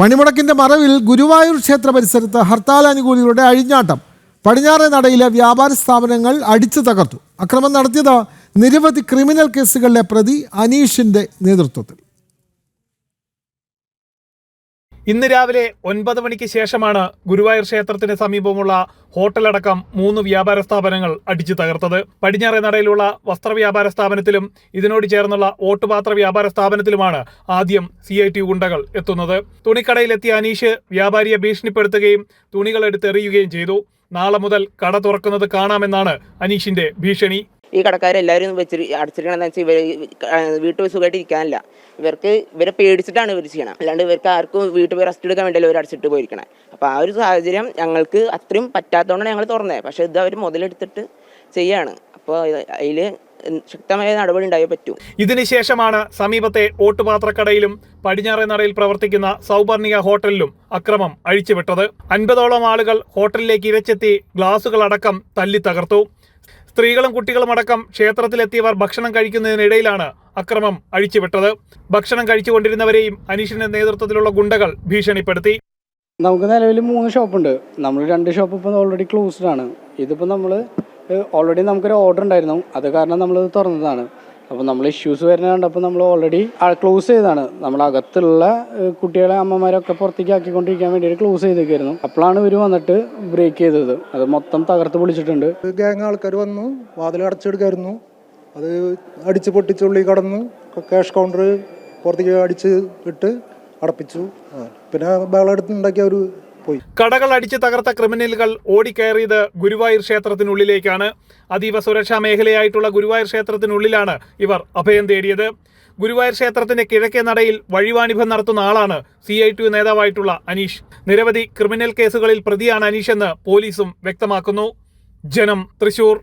പണിമുടക്കിന്റെ മറവിൽ ഗുരുവായൂർ ക്ഷേത്ര പരിസരത്ത് ഹർത്താൽ അനുകൂലികളുടെ അഴിഞ്ഞാട്ടം. പടിഞ്ഞാറേ നടയിലെ വ്യാപാര സ്ഥാപനങ്ങൾ അടിച്ചു തകർത്തു. അക്രമം നടത്തിയത് നിരവധി ക്രിമിനൽ കേസുകളിലെ പ്രതി അനീഷിന്റെ നേതൃത്വത്തിൽ. ഇന്ന് രാവിലെ ഒൻപത് മണിക്ക് ശേഷമാണ് ഗുരുവായൂർ ക്ഷേത്രത്തിന് സമീപമുള്ള ഹോട്ടലടക്കം മൂന്ന് വ്യാപാര സ്ഥാപനങ്ങൾ അടിച്ചു തകർത്തത്. പടിഞ്ഞാറേ നടയിലുള്ള വസ്ത്ര വ്യാപാര സ്ഥാപനത്തിലും ഇതിനോട് ചേർന്നുള്ള ഓട്ടുപാത്ര വ്യാപാര സ്ഥാപനത്തിലുമാണ് ആദ്യം സി ഐ ടി ഗുണ്ടകൾ എത്തുന്നത്. തുണിക്കടയിലെത്തിയ അനീഷ് വ്യാപാരിയെ ഭീഷണിപ്പെടുത്തുകയും തുണികൾ എടുത്തെറിയുകയും ചെയ്തു. നാളെ മുതൽ കട തുറക്കുന്നത് കാണാമെന്നാണ് അനീഷിന്റെ ഭീഷണി. ഈ കടക്കാരെല്ലാവരും വെച്ചിട്ട് അടച്ചിരിക്കണമെന്ന് വെച്ചാൽ ഇവർ വീട്ടിൽ പോയി സുഖമായിട്ട് ഇരിക്കാനില്ല. ഇവർക്ക് ഇവരെ പേടിച്ചിട്ടാണ് ഇവർ ചെയ്യണം. അല്ലാണ്ട് ഇവർക്ക് ആർക്കും വീട്ടിൽ പോയി റെസ്റ്റ് എടുക്കാൻ വേണ്ടി ഇവർ അടച്ചിട്ട് പോയിരിക്കണേ. അപ്പോൾ ആ ഒരു സാഹചര്യം ഞങ്ങൾക്ക് അത്രയും പറ്റാത്തതുകൊണ്ടാണ് ഞങ്ങൾ തുറന്നത് പക്ഷേ ഇത് അവർ മുതലെടുത്തിട്ട് ചെയ്യാണ്. അപ്പോൾ അതിൽ ശക്തമായ നടപടി ഉണ്ടായേ പറ്റൂ. ഇതിനുശേഷമാണ് സമീപത്തെ ഓട്ടുപാത്രക്കടയിലും പടിഞ്ഞാറെ നടയിൽ പ്രവർത്തിക്കുന്ന സൗപർണിക ഹോട്ടലിലും അക്രമം അഴിച്ചുവിട്ടത്. അൻപതോളം ആളുകൾ ഹോട്ടലിലേക്ക് ഇരച്ചെത്തി ഗ്ലാസുകളടക്കം തല്ലി തകർത്തു. സ്ത്രീകളും കുട്ടികളും അടക്കം ക്ഷേത്രത്തിലെത്തിയവർ ഭക്ഷണം കഴിക്കുന്നതിനിടയിലാണ് അക്രമം അഴിച്ചുവിട്ടത്. ഭക്ഷണം കഴിച്ചുകൊണ്ടിരുന്നവരെയും അനീഷിന്റെ നേതൃത്വത്തിലുള്ള ഗുണ്ടകൾ ഭീഷണിപ്പെടുത്തി. നമുക്ക് നിലവിൽ മൂന്ന് ഷോപ്പുണ്ട്. നമ്മൾ രണ്ട് ഷോപ്പ് ഇപ്പോൾ ഓൾറെഡി ക്ലോസ്ഡ് ആണ്. ഇതിപ്പോൾ നമ്മൾ ഓൾറെഡി നമുക്കൊരു ഓർഡർ ഉണ്ടായിരുന്നു. അത് കാരണം നമ്മൾ തുറന്നതാണ്. അപ്പോൾ നമ്മൾ ഇഷ്യൂസ് വരുന്നത് കണ്ടപ്പോൾ നമ്മൾ ഓൾറെഡി ക്ലോസ് അകത്തുള്ള ഏഹ്, കുട്ടികളെ അമ്മമാരൊക്കെ പുറത്തേക്ക് ആക്കിക്കൊണ്ടിരിക്കാൻ വേണ്ടിയിട്ട് ക്ലോസ് ചെയ്തേക്കായിരുന്നു. അപ്പോഴാണ് ഇവർ വന്നിട്ട് ബ്രേക്ക് ചെയ്തത്. അത് മൊത്തം തകർത്ത് പൊളിച്ചിട്ടുണ്ട് ഗ്യാങ് ആൾക്കാർ വന്നു വാതിൽ അടച്ചെടുക്കായിരുന്നു അത് അടിച്ച് പൊട്ടിച്ചുള്ളി കടന്നു ക്യാഷ് കൗണ്ടർ പുറത്തേക്ക് അടിച്ച് ഇട്ട് അടപ്പിച്ചു. പിന്നെ ബഹളം എടുത്തുണ്ടാക്കിയ അവർ പോയി. കടകൾ അടിച്ചു തകർത്ത ക്രിമിനലുകൾ ഓടിക്കയറിയത് ഗുരുവായൂർ ക്ഷേത്രത്തിനുള്ളിലേക്കാണ്. അതീവ സുരക്ഷാ മേഖലയായിട്ടുള്ള ഗുരുവായൂർ ക്ഷേത്രത്തിനുള്ളിലാണ് ഇവർ അഭയം തേടിയത്. ഗുരുവായൂർ ക്ഷേത്രത്തിന്റെ കിഴക്കേ നടയിൽ വഴിവാണിഭം നടത്തുന്ന ആളാണ് സി ഐ ടി നേതാവായിട്ടുള്ള അനീഷ്. നിരവധി ക്രിമിനൽ കേസുകളിൽ പ്രതിയാണ് അനീഷ് എന്ന് പോലീസും വ്യക്തമാക്കുന്നു. ജനം തൃശൂർ.